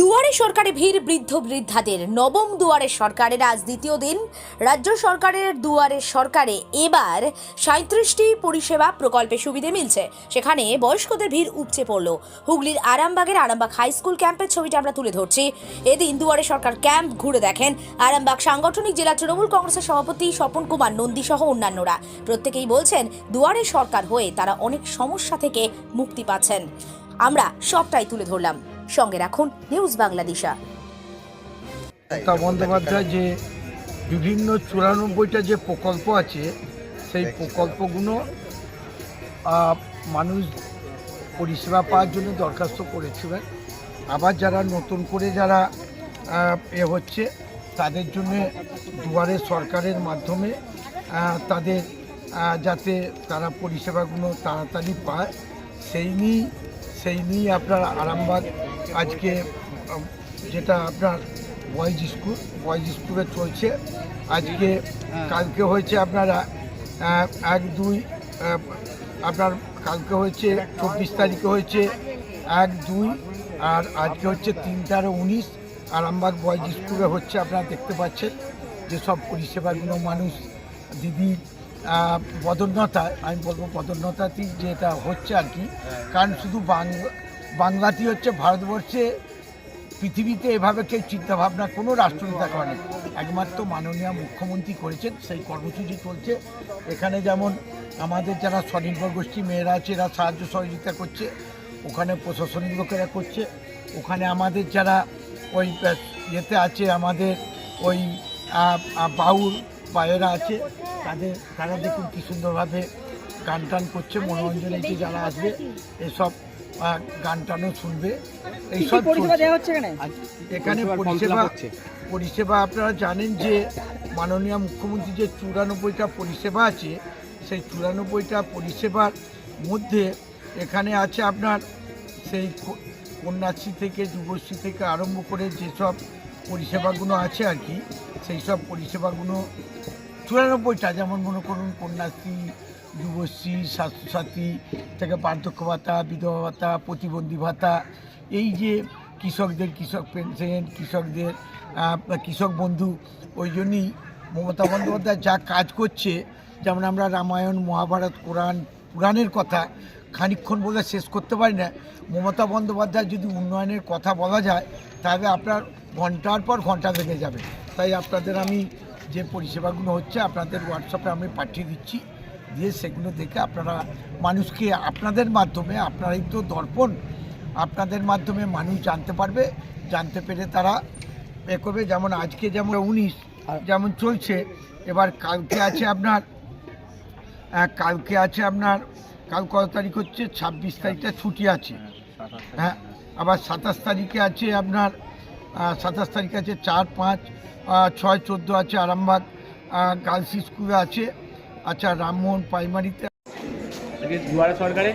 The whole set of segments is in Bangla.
দুয়ারে সরকারে ভিড় বৃদ্ধ বৃদ্ধাদের। নবম দুয়ারে সরকারের আজ দ্বিতীয় দিন। রাজ্য সরকারের দুয়ারে সরকারে এবার সাঁত্রিশটি পরিষেবা প্রকল্পে সুবিধে মিলছে। সেখানে বয়স্কদের ভিড় উপচে পড়ল। হুগলির আরামবাগের আরামবাগ হাই স্কুল ক্যাম্পের ছবিটা আমরা তুলে ধরছি। এদিন দুয়ারে সরকার ক্যাম্প ঘুরে দেখেন আরামবাগ সাংগঠনিক জেলা তৃণমূল কংগ্রেসের সভাপতি স্বপন কুমার নন্দী সহ অন্যান্যরা। প্রত্যেকেই বলছেন, দুয়ারে সরকার হয়ে তারা অনেক সমস্যা থেকে মুক্তি পাচ্ছেন। আমরা সবটাই তুলে ধরলাম। সঙ্গে রাখুন নিউজ বাংলাদেশা মমতা বন্দ্যোপাধ্যায়, যে বিভিন্ন চুরানব্বইটা যে প্রকল্প আছে, সেই প্রকল্পগুলো মানুষ পরিষেবা পাওয়ার জন্য দরখাস্ত করেছিলেন। আবার যারা নতুন করে যারা এ হচ্ছে, তাদের জন্য দুয়ারে সরকারের মাধ্যমে তাদের যাতে তারা পরিষেবাগুলো তাড়াতাড়ি পায়, সেই নিয়েই সেই নিয়েই আপনার আরামবাগ আজকে যেটা আপনার বয়েজ স্কুল বয়েজ স্কুলে চলছে। আজকে কালকে হয়েছে আপনারা এক দুই আপনার কালকে হয়েছে চব্বিশ তারিখে হয়েছে এক দুই আর আজকে হচ্ছে তিন তেরো উনিশ। আরামবাগ বয়েজ স্কুলে হচ্ছে আপনারা দেখতে পাচ্ছেন যেসব পরিষেবাগুলো মানুষ দিদি আহ, পদোন্নতায় আমি বলব পদোন্নতাতেই যেটা হচ্ছে আর কি। কারণ শুধু বাংলা বাংলাতেই হচ্ছে ভারতবর্ষে পৃথিবীতে এভাবে কেউ চিন্তাভাবনা, কোনো রাষ্ট্রনেতা করেন একমাত্র মাননীয় মুখ্যমন্ত্রী করেছেন, সেই কর্মসূচি চলছে। এখানে যেমন আমাদের যারা স্বনির্ভর গোষ্ঠী মেয়েরা আছে, এরা সাহায্য সহযোগিতা করছে, ওখানে প্রশাসনিক লোকেরা করছে। ওখানে আমাদের যারা ওই, ইয়েতে আছে, আমাদের ওই বাউল বা এরা আছে, তাদের, তারা দেখুন কী সুন্দরভাবে গান টান করছে মনোরঞ্জনে যে যারা আসবে, এসব গান টানও শুনবে। এইসব এখানে? পরিষেবা পরিষেবা আপনারা জানেন যে মাননীয় মুখ্যমন্ত্রী যে চুরানব্বইটা পরিষেবা আছে সেই চুরানব্বইটা পরিষেবার মধ্যে এখানে আছে আপনার সেই কন্যাশ্রী থেকে যুবশ্রী থেকে আরম্ভ করে যেসব পরিষেবাগুলো আছে আর কি সেই সব পরিষেবাগুলো চুরানব্বইটা যেমন মনে করুন কন্যাশ্রী যুবশ্রী, স্বাস্থ্যসাথী থেকে বার্ধক্য ভাতা বিধবা ভাতা প্রতিবন্ধী ভাতা এই যে কৃষকদের কৃষক পেনশন, কৃষকদের কৃষক বন্ধু, ওই জন্যই মমতা বন্দ্যোপাধ্যায় যা কাজ করছে, যেমন আমরা রামায়ণ, মহাভারত, কোরআন, পুরাণের কথা খানিকক্ষণ বলে শেষ করতে পারি না। মমতা বন্দ্যোপাধ্যায় যদি উন্নয়নের কথা বলা যায়, তাহলে আপনার ঘণ্টার পর ঘণ্টা লেগে যাবে। তাই আপনাদের আমি যে পরিষেবাগুলো হচ্ছে, আপনাদের হোয়াটসঅ্যাপে আমি পাঠিয়ে দিচ্ছি। দিয়ে সেগুলো দেখে আপনারা মানুষকে আপনাদের মাধ্যমে আপনারাই তো দর্পণ আপনাদের মাধ্যমে মানুষ জানতে পারবে জানতে পেরে তারা এ করবে। যেমন আজকে যেমন উনিশ যেমন চলছে এবার কালকে আছে আপনার আহ, কালকে আছে আপনার কাল কত তারিখ হচ্ছে? ছাব্বিশ তারিখটা ছুটি আছে। হ্যাঁ আবার সাতাশ তারিখে আছে আপনার সাতাশ তারিখে আছে চার পাঁচ ছয় চোদ্দ আছে আরামবাগ গার্লস স্কুলে আছে। আচ্ছা রামমোহন প্রাইমারিতে দুয়ারে সরকারে?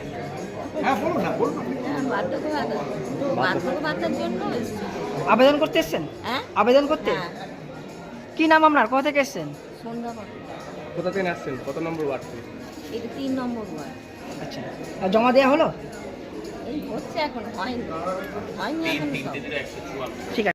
হ্যাঁ বলুন না বলুন হ্যাঁ। আবেদন করতে এসছেন? হ্যাঁ। আবেদন করতে? কি নাম আপনার? কোথা থেকে এসছেন? কোথা থেকে আসছেন? কত নম্বর ওয়ার্ড? থেকে এটা তিন নম্বর ওয়ার্ড। আচ্ছা। আর জমা দেওয়া হলো? এই হচ্ছে এখন হয়নি। হয়নি এখন ঠিক আছে।